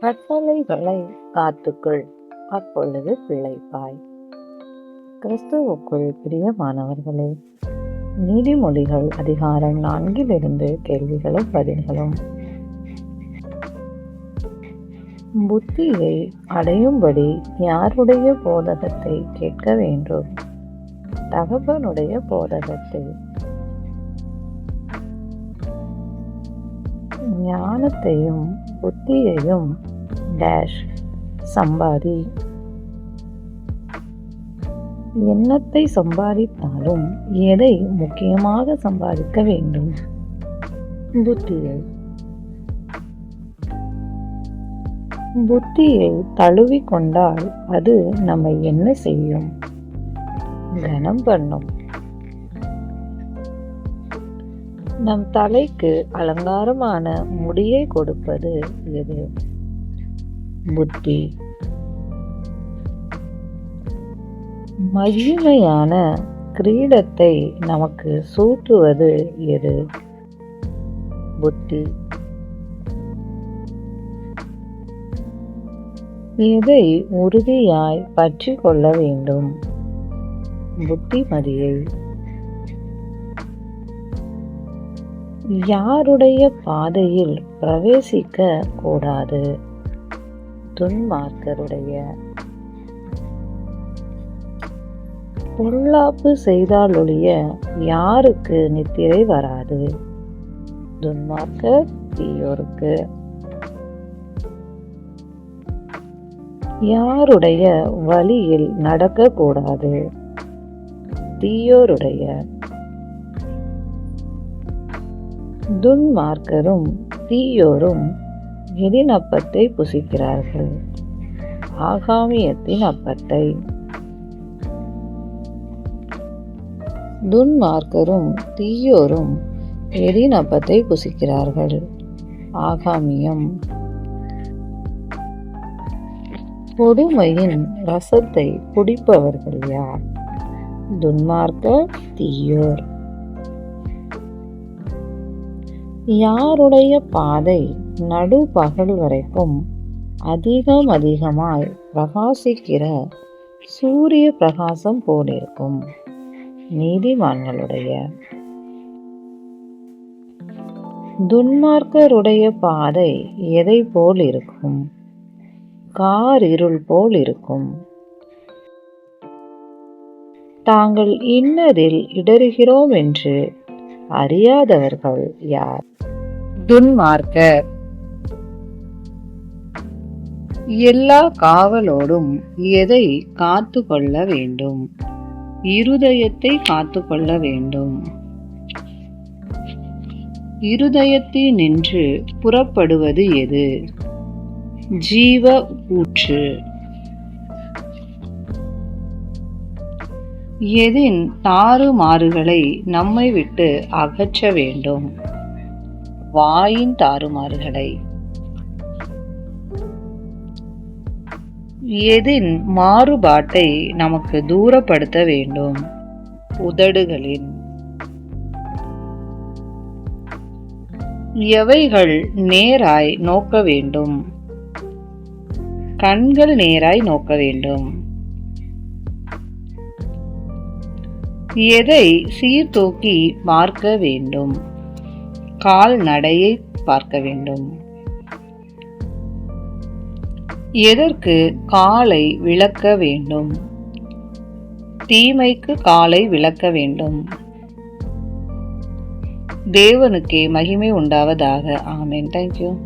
கட்டளைகளை காத்துக்குள். அப்பொழுது பிழைப்பாய். கிறிஸ்துவுக்குள் பிரியமானவர்களே நீதிமொழிகள் அதிகாரம் நான்கிலிருந்து கேள்விகளும் பதில்களும். புத்தியை அடையும்படி யாருடைய போதகத்தை கேட்க வேண்டும்? தகப்பனுடைய போதகத்தை. ஞானத்தையும் புத்தியையும் டேஷ் சம்பாதி. எண்ணத்தை சம்பாதித்தாலும் எதை முக்கியமாக சம்பாதிக்க வேண்டும்? புத்தியை. புத்தியை தழுவி கொண்டால் அது நம்மை என்ன செய்யும்? கனம் பண்ணும். நம் தலைக்கு அலங்காரமான முடியை கொடுப்பது எது? புத்தி மகிமையான கிரீடத்தை நமக்கு சூட்டுவது எது? புத்தி. எதை உறுதியாய் பற்றி கொள்ள வேண்டும்? புத்திமதியை. யாருடைய பாதையில் பிரவேசிக்க கூடாது? துன்மார்க்கருடைய பொல்லாப்பு செய்தாலொழிய யாருக்கு நித்திரை வராது? துன்மார்க்கர் தீயோருக்கு. யாருடைய வழியில் நடக்கக்கூடாது? தீயோருடைய. துன்மார்க்கரும் தீயோரும் எதின் அப்பத்தை புசிக்கிறார்கள். ஆகாமியத்தின் அப்பத்தை. துன்மார்க்கரும் தீயோரும் எதின் அப்பத்தை புசிக்கிறார்கள். ஆகாமியம். கொடுமையின் ரசத்தை குடிப்பவர்கள் யார்? துன்மார்க்க தீயோர். யாருடைய பாதை நடு பகல் வரைக்கும் அதிகம் அதிகமாய் பிரகாசிக்கிற சூரிய பிரகாசம் போலிருக்கும். நீதிமான்களுடைய துன்மார்க்கருடைய பாதை எதை போல் இருக்கும் கார் இருள் போல் இருக்கும் தாங்கள் இன்னதில் இடறுகிறோம் என்று அறியாதவர்கள் யார்? துன்மார்க்கர். எல்லா காவலோடும் எதை காத்து கொள்ள வேண்டும்? இருதயத்தை காத்து கொள்ள வேண்டும். இருதயத்தினின்று புறப்படுவது எது? ஜீவ ஊற்று. எதின் தாறுமாறுகளை நம்மை விட்டு அகற்ற வேண்டும்? வாயின் தாறுமாறுகளை எதின் மாறுபாட்டை நமக்கு தூரப்படுத்த வேண்டும்? உதடுகளின். எவைகள் நேராய் நோக்க வேண்டும்? கண்கள் நேராய் நோக்க வேண்டும். எதை சீர்தூக்கி பார்க்க வேண்டும்? கால் நடையை பார்க்க வேண்டும். எதற்கு காலை விளக்க வேண்டும்? தீமைக்கு காலை விளக்க வேண்டும். தேவனுக்கே மகிமை உண்டாவதாக. ஆமேன். தேங்க்யூ